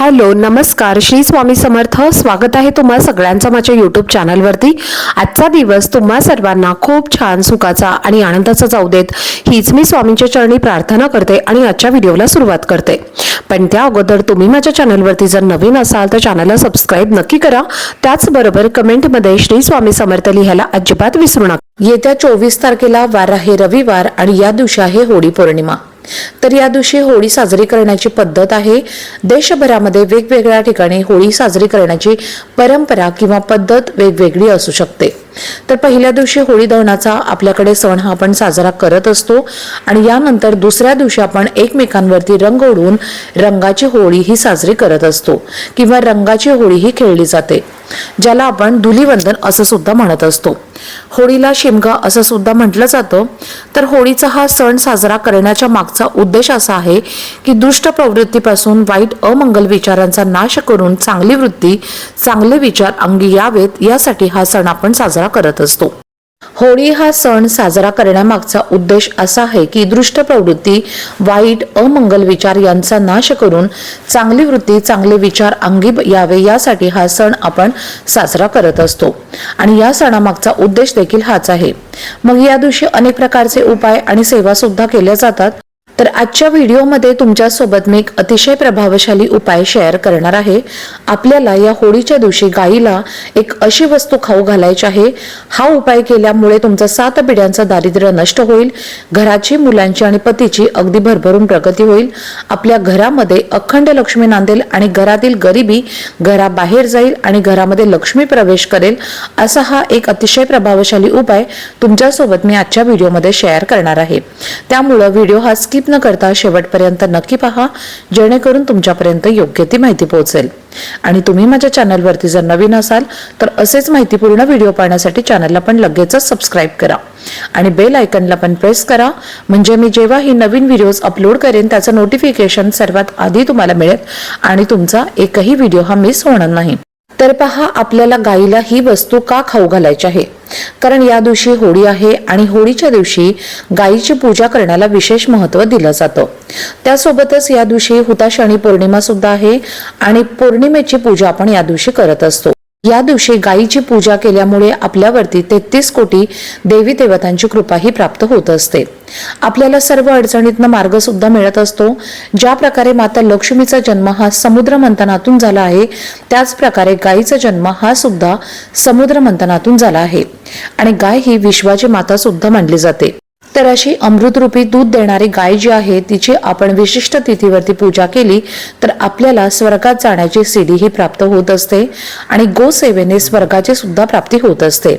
Hello नमस्कार. श्री स्वामी समर्थ. स्वागत आहे तुम्हा सगळ्यांचं माझ्या यूट्यूब चॅनलवरती आजचा दिवस तुम्हा सर्वांना खूप छान सुखाचा आणि आनंदाचा जाऊ देत. हीच मी स्वामींच्या चरणी प्रार्थना करते आणि आजच्या व्हिडिओला सुरुवात करते. पण त्या अगोदर तुम्ही माझ्या चॅनलवरती जर नवीन असाल तर चॅनलला सबस्क्राईब नक्की करा. त्याचबरोबर कमेंटमध्ये श्री स्वामी समर्थ लिहायला अजिबात विसरू नका. येत्या चोवीस तारखेला वार आहे रविवार आणि या दिवशी आहे होळी पौर्णिमा. तर या दिवशी होळी साजरी करण्याची पद्धत आहे. देशभरामध्ये वेगवेगळ्या ठिकाणी होळी साजरी करण्याची परंपरा किंवा पद्धत वेगवेगळी असू शकते. तर पहिल्या दिवशी होळी दहनाचा आपल्याकडे सण हा आपण साजरा करत असतो. आणि यानंतर दुसऱ्या दिवशी आपण एकमेकांवरती रंग उडवून रंगाची होळी ही साजरी करत असतो किंवा रंगाची होळी ही खेळली जाते ज्याला आपण धुलीवंदन असं सुद्धा म्हणत असतो. होळीला शिमगा असं सुद्धा म्हटलं जातं. तर होळीचा हा सण साजरा करण्याच्या मागचा उद्देश असा आहे की दुष्ट प्रवृत्तीपासून वाईट अमंगल विचारांचा नाश करून चांगली वृत्ती चांगले विचार अंगी यावेत. यासाठी हा सण आपण साजरा करत असतो. होळी हा सण साजरा करण्यामागचा उद्देश असा आहे की दृष्ट प्रवृत्ती वाईट अमंगल विचार यांचा नाश करून चांगली वृत्ती चांगले विचार अंगी यावे यासाठी हा सण आपण साजरा करत असतो. आणि या सणामागचा उद्देश देखील हाच आहे. मग या दिवशी अनेक प्रकारचे उपाय आणि सेवा सुद्धा केल्या जातात. तर आजच्या व्हिडिओमध्ये तुमच्यासोबत मी एक अतिशय प्रभावशाली उपाय शेअर करणार आहे. आपल्याला या होळीच्या दिवशी गाईला एक अशी वस्तू खाऊ घालायची आहे. हा उपाय केल्यामुळे तुमचं सात पिढ्यांचं दारिद्र्य नष्ट होईल घराची मुलांची आणि पतीची अगदी भरभरून प्रगती होईल. आपल्या घरामध्ये अखंड लक्ष्मी नांदेल आणि घरातील गरिबी घराबाहेर जाईल आणि घरामध्ये लक्ष्मी प्रवेश करेल असा हा एक अतिशय प्रभावशाली उपाय तुमच्यासोबत मी आजच्या व्हिडिओमध्ये शेअर करणार आहे. त्यामुळं व्हिडिओ हा स्किप न करता शेवटपर्यंत नक्की पहा जेणेकरून तुमच्यापर्यंत योग्य ती माहिती पोहोचेल. आणि तुम्ही माझ्या चॅनलवरती जर नवीन असाल तर असेच माहितीपूर्ण व्हिडिओ पाहण्यासाठी चॅनलला पण लगेचच सबस्क्राईब करा. आणि बेल आयकनला पण प्रेस करा म्हणजे मी जेव्हा ही नवीन व्हिडिओज अपलोड करेन त्याचं नोटिफिकेशन सर्वात आधी तुम्हाला मिळेल आणि तुमचा एकही व्हिडिओ हा मिस होणार नाही. तर पहा आपल्याला गाईला ही वस्तू का खाऊ घालायची आहे? कारण या दिवशी होळी आहे आणि होळीच्या दिवशी गायीची पूजा करण्याला विशेष महत्त्व दिलं जातं. त्यासोबतच या दिवशी हुताशनी पौर्णिमा सुद्धा आहे आणि पौर्णिमेची पूजा आपण या दिवशी करत असतो. या दिवशी गायीची पूजा केल्यामुळे आपल्यावरती तेहतीस कोटी देवी देवतांची कृपाही प्राप्त होत असते. आपल्याला सर्व अडचणीतनं मार्ग सुद्धा मिळत असतो. ज्या प्रकारे माता लक्ष्मीचा जन्म हा समुद्र मंथनातून झाला आहे त्याच प्रकारे गायीचा जन्म हा सुद्धा समुद्र मंथनातून झाला आहे. आणि गाय ही विश्वाची माता सुद्धा मानली जाते. तर अशी अमृतरूपी दूध देणारी गाय जी आहे तिची आपण विशिष्ट तिथीवरती पूजा केली तर आपल्याला स्वर्गात जाण्याची सिडी ही प्राप्त होत असते आणि गोसेवेने स्वर्गाची सुद्धा प्राप्ती होत असते.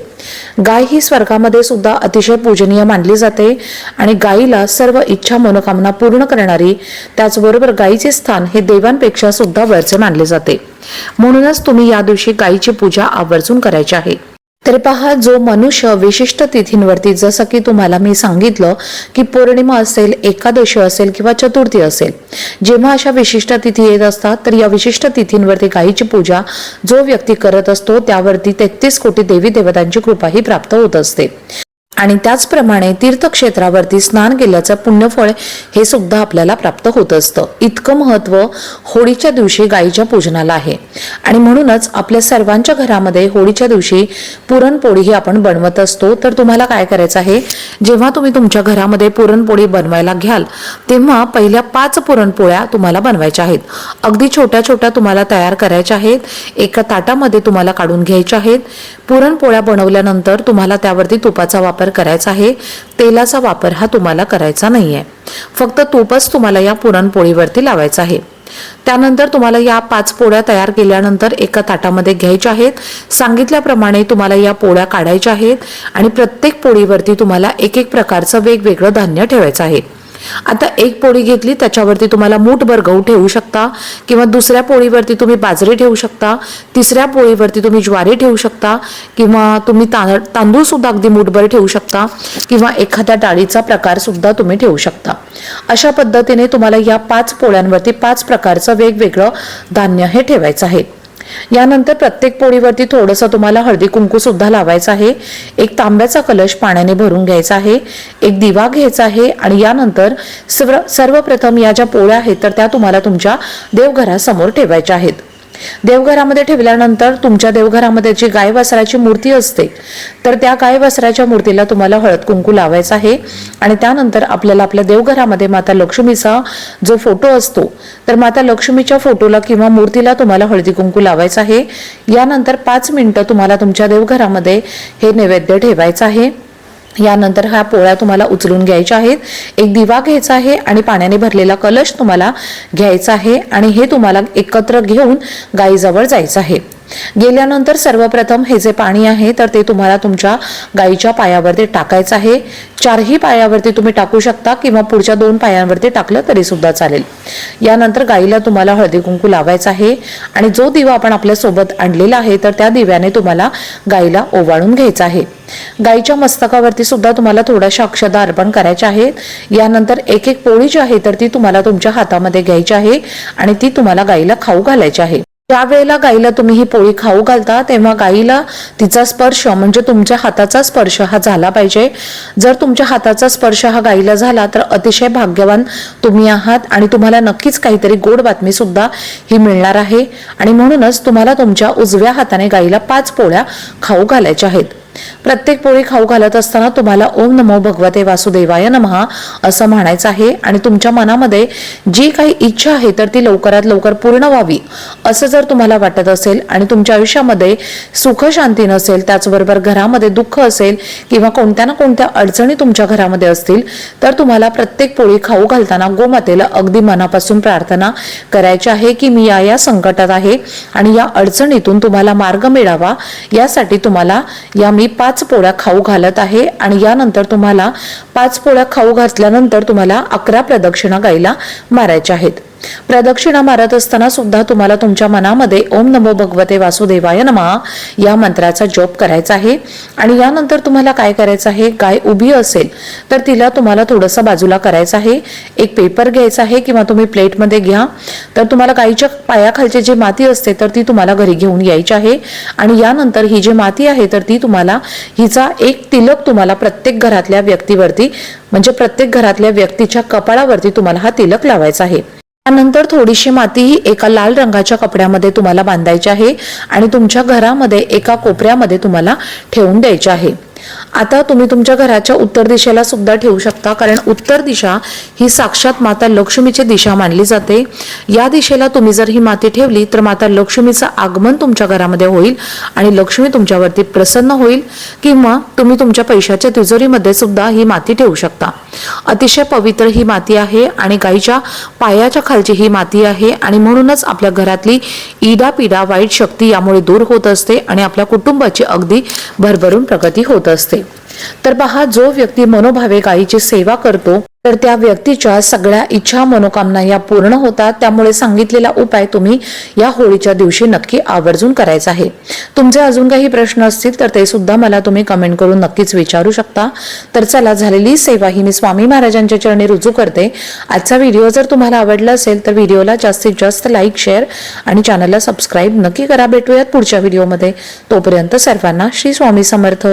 गाय ही स्वर्गामध्ये सुद्धा अतिशय पूजनीय मानली जाते आणि गायीला सर्व इच्छा मनोकामना पूर्ण करणारी त्याचबरोबर गायीचे स्थान हे देवांपेक्षा सुद्धा वरचे मानले जाते. म्हणूनच तुम्ही या दिवशी गायीची पूजा आवर्जून करायची आहे. तर पहा जो मनुष्य विशिष्ट तिथींवरती जसं की तुम्हाला मी सांगितलं की पौर्णिमा असेल एकादशी असेल किंवा चतुर्थी असेल जेव्हा अशा विशिष्ट तिथी येत असतात तर या विशिष्ट तिथींवरती गायीची पूजा जो व्यक्ती करत असतो त्यावरती तेहतीस कोटी देवी देवतांची कृपाही प्राप्त होत असते. आणि त्याचप्रमाणे तीर्थक्षेत्रावरती स्नान केल्याचं पुण्यफळ हे सुद्धा आपल्याला प्राप्त होत असतं. इतकं महत्त्व होळीच्या दिवशी गायीच्या पूजनाला आहे. आणि म्हणूनच आपल्या सर्वांच्या घरामध्ये होळीच्या दिवशी पुरणपोळी ही आपण बनवत असतो. तर तुम्हाला काय करायचं आहे? जेव्हा तुम्ही तुमच्या घरामध्ये पुरणपोळी बनवायला घ्याल तेव्हा पहिल्या पाच पुरणपोळ्या तुम्हाला बनवायच्या आहेत. अगदी छोट्या छोट्या तुम्हाला तयार करायच्या आहेत. एका ताटामध्ये तुम्हाला काढून घ्यायच्या आहेत. पुरणपोळ्या बनवल्यानंतर तुम्हाला त्यावरती तुपाचा वापर करायचा आहे तेलाचा वापर हा तुम्हाला करायचा नाही आहे फक्त तूपच तुम्हाला या पुरणपोळीवरती लावायचं आहे. त्यानंतर तुम्हाला या पाच पोळ्या तयार केल्यानंतर एका ताटामध्ये घ्यायच्या आहेत. सांगितल्याप्रमाणे तुम्हाला या पोळ्या काढायच्या आहेत आणि प्रत्येक पोळीवरती तुम्हाला एक एक प्रकारचं वेगवेगळं धान्य ठेवायचं आहे. आता एक पोळी घेतली त्याच्यावरती तुम्हाला मूठभर गहू ठेवू शकता किंवा दुसऱ्या पोळीवरती तुम्ही बाजरी ठेवू शकता तिसऱ्या पोळीवरती तुम्ही ज्वारी ठेवू शकता किंवा तुम्ही तांदळ तांदूळ सुद्धा अगदी मूठभर ठेवू शकता किंवा एखाद्या डाळीचा प्रकार सुद्धा तुम्ही ठेवू शकता. अशा पद्धतीने तुम्हाला या पाच पोळ्यांवरती पाच प्रकारचं वेगवेगळं धान्य हे ठेवायचं आहे. यानंतर प्रत्येक पोळीवरती थोडंसं तुम्हाला हळदी कुंकू सुद्धा लावायचं आहे. एक तांब्याचा कलश पाण्याने भरून घ्यायचा आहे. एक दिवा घ्यायचा आहे आणि यानंतर सर्व सर्वप्रथम या ज्या पोळ्या आहेत तर त्या तुम्हाला तुमच्या देवघरासमोर ठेवायच्या आहेत. देवघरामध्ये ठेवल्यानंतर तुमच्या देवघरामध्ये जी गाय वासराची मूर्ती असते तर त्या गाय वासराच्या मूर्तीला तुम्हाला हळद कुंकू लावायचा आहे. आणि त्यानंतर आपल्याला आपल्या देवघरामध्ये माता लक्ष्मीचा जो फोटो असतो तर माता लक्ष्मीच्या फोटोला किंवा मूर्तीला तुम्हाला हळदी कुंकू लावायचा आहे. यानंतर पाच मिनिटं तुम्हाला तुमच्या देवघरामध्ये हे नैवेद्य ठेवायचं आहे. यानंतर ह्या पोळ्या तुम्हाला उचलून घ्यायच्या आहेत. एक दिवा घ्यायचा आहे आणि पाण्याने भरलेला कलश तुम्हाला घ्यायचा आहे आणि हे तुम्हाला एकत्र घेऊन गाईजवळ जायचं आहे. गेल्यानंतर सर्वप्रथम हे जे पाणी आहे तर ते तुम्हाला तुमच्या गाईच्या पायावरती टाकायचं आहे. चारही पायावरती तुम्ही टाकू शकता किंवा पुढच्या दोन पायांवरती टाकलं तरी सुद्धा चालेल. यानंतर गाईला तुम्हाला हळदी कुंकू लावायचा आहे आणि जो दिवा आपण आपल्यासोबत आणलेला आहे तर त्या दिव्याने तुम्हाला गाईला ओवाळून घ्यायचा आहे. गाईच्या मस्तकावरती सुद्धा तुम्हाला थोड्याशा अक्षदा अर्पण करायच्या आहेत. यानंतर एक एक पोळी जी आहे तर ती तुम्हाला तुमच्या हातामध्ये घ्यायची आहे आणि ती तुम्हाला गाईला खाऊ घालायची आहे. ज्या वेळेला गाईला तुम्ही ही पोळी खाऊ घालता तेव्हा गाईला तिचा स्पर्श म्हणजे तुमच्या हाताचा स्पर्श हा झाला पाहिजे. जर तुमच्या हाताचा स्पर्श हा गाईला झाला तर अतिशय भाग्यवान तुम्ही आहात आणि तुम्हाला नक्कीच काहीतरी गोड बातमी सुद्धा ही मिळणार आहे. आणि म्हणूनच तुम्हाला तुमच्या उजव्या हाताने गाईला पाच पोळ्या खाऊ घालायच्या आहेत. प्रत्येक पोळी खाऊ घालत असताना तुम्हाला ओम नमो भगवते वासुदेवाय नमहा असं म्हणायचं आहे. आणि तुमच्या मनामध्ये जी काही इच्छा आहे तर ती लवकरात लवकर पूर्ण व्हावी असं जर तुम्हाला वाटत असेल आणि तुमच्या आयुष्यामध्ये सुख शांती नसेल त्याचबरोबर घरामध्ये दुःख असेल किंवा कोणत्या ना कोणत्या अडचणी तुमच्या घरामध्ये असतील तर तुम्हाला प्रत्येक पोळी खाऊ घालताना गोमातेला अगदी मनापासून प्रार्थना करायची आहे की मी या या संकटात आहे आणि या अडचणीतून तुम्हाला मार्ग मिळावा यासाठी तुम्हाला या मी पाच पोळ्या खाऊ घालत आहे आणि यानंतर तुम्हाला पाच पोळ्या खाऊ घातल्यानंतर तुम्हाला अकरा प्रदक्षिणा गायला मारायच्या आहेत. प्रदक्षिणा मारत असताना सुद्धा तुम्हाला तुमच्या मनामध्ये ओम नमो भगवते वासुदेवाय नमा या मंत्राचा जप करायचा आहे. आणि यानंतर तुम्हाला काय करायचं आहे? गाय उभी असेल तर तिला तुम्हाला थोडंसं बाजूला करायचं आहे. एक पेपर घ्यायचा आहे किंवा तुम्ही प्लेटमध्ये घ्या. तर तुम्हाला गायीच्या पायाखालची जी माती असते तर ती तुम्हाला घरी घेऊन यायची आहे. आणि यानंतर ही जी माती आहे तर ती तुम्हाला हिचा एक तिलक तुम्हाला प्रत्येक घरातल्या व्यक्तीवरती म्हणजे प्रत्येक घरातल्या व्यक्तीच्या कपाळावरती तुम्हाला हा तिलक लावायचा आहे. त्यानंतर थोडीशी माती ही एका लाल रंगाच्या कपड्यामध्ये तुम्हाला बांधायची आहे आणि तुमच्या घरामध्ये एका कोपऱ्यामध्ये तुम्हाला ठेवून द्यायची आहे. आता तुम्ही तुमच्या घराच्या उत्तर दिशेला सुद्धा ठेवू शकता कारण उत्तर दिशा ही साक्षात माता लक्ष्मीची दिशा मानली जाते. या दिशेला तुम्ही जर ही माती ठेवली तर माता लक्ष्मीचं आगमन तुमच्या घरामध्ये होईल आणि लक्ष्मी तुमच्यावरती प्रसन्न होईल किंवा तुम्ही तुमच्या पैशाच्या तिजोरीमध्ये सुद्धा ही माती ठेवू शकता. अतिशय पवित्र ही माती आहे आणि गाईच्या पायाच्या खालची ही माती आहे आणि म्हणूनच आपल्या घरातली इडा पिडा वाईट शक्ती यामुळे दूर होत असते आणि आपल्या कुटुंबाची अगदी भरभरून प्रगती होत असते. तर पहा जो व्यक्ती मनोभावे गायीची सेवा करतो तर त्या व्यक्तीच्या सगळ्या इच्छा मनोकामना या पूर्ण होतात. त्यामुळे सांगितलेला उपाय तुम्ही या होळीच्या दिवशी नक्की आवर्जून करायचा आहे. तुमचे अजून काही प्रश्न असतील तर ते सुद्धा मला तुम्ही कमेंट करून नक्कीच विचारू शकता. तर चला झालेली सेवा ही मी स्वामी महाराजांच्या चरणी रुजू करते. आजचा व्हिडिओ जर तुम्हाला आवडला असेल तर व्हिडिओला जास्तीत जास्त लाईक शेअर आणि चॅनलला सबस्क्राईब नक्की करा. भेटूयात पुढच्या व्हिडिओमध्ये. तोपर्यंत सर्वांना श्री स्वामी समर्थ.